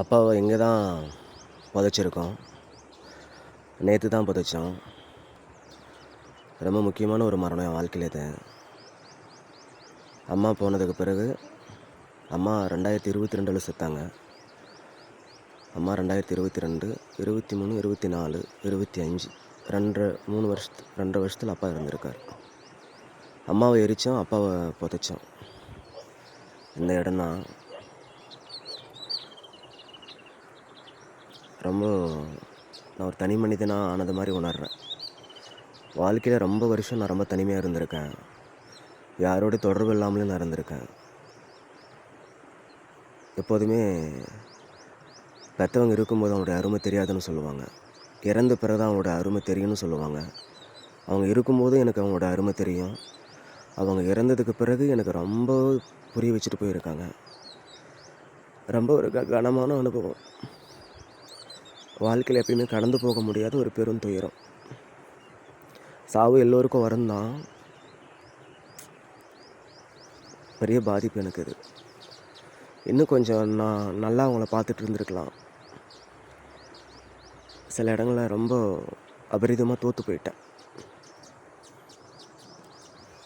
அப்பாவை இங்கே தான் புதைச்சிருக்கோம். நேற்று தான் புதைச்சோம். ரொம்ப முக்கியமான ஒரு மரணம் என் வாழ்க்கையில் இது. அம்மா போனதுக்கு பிறகு அம்மா ரெண்டாயிரத்தி இருபத்தி ரெண்டில் செத்தாங்க. அம்மா ரெண்டாயிரத்தி இருபத்தி ரெண்டு இருபத்தி மூணு இருபத்தி நாலு இருபத்தி அஞ்சு ரெண்டரை மூணு வருஷத்து ரெண்டரை வருஷத்தில் அப்பா இருந்திருக்கார் அம்மாவை எரித்தோம் அப்பாவை புதைச்சோம். இந்த இடம்தான் ரொம்ப நான் ஒரு தனி மனிதனாக ஆனது மாதிரி உணர்றேன். வாழ்க்கையில் ரொம்ப வருஷம் நான் ரொம்ப தனிமையாக இருந்திருக்கேன். யாரோட தொடர்பு இல்லாமலும் நான் இருந்திருக்கேன். எப்போதுமே பெற்றவங்க இருக்கும்போது அவங்களுடைய அருமை தெரியாதுன்னு சொல்லுவாங்க. இறந்த பிறகு தான் அவங்களோட அருமை தெரியும்னு சொல்லுவாங்க. அவங்க இருக்கும்போது எனக்கு அவங்களோட அருமை தெரியும். அவங்க இறந்ததுக்கு பிறகு எனக்கு ரொம்ப புரிய வச்சுட்டு போயிருக்காங்க. ரொம்ப ஒரு க கனமான அனுபவம். வாழ்க்கையில் எப்பயுமே கடந்து போக முடியாத ஒரு பெரும் துயரம். சாவு எல்லோருக்கும் வரும் தான் பெரிய பாதிப்பு எனக்கு இது. இன்னும் கொஞ்சம் நான் நல்லா அவங்கள பார்த்துட்டு இருந்திருக்கலாம். சில இடங்களில் ரொம்ப அபரிதமாக தோற்று போயிட்டேன்.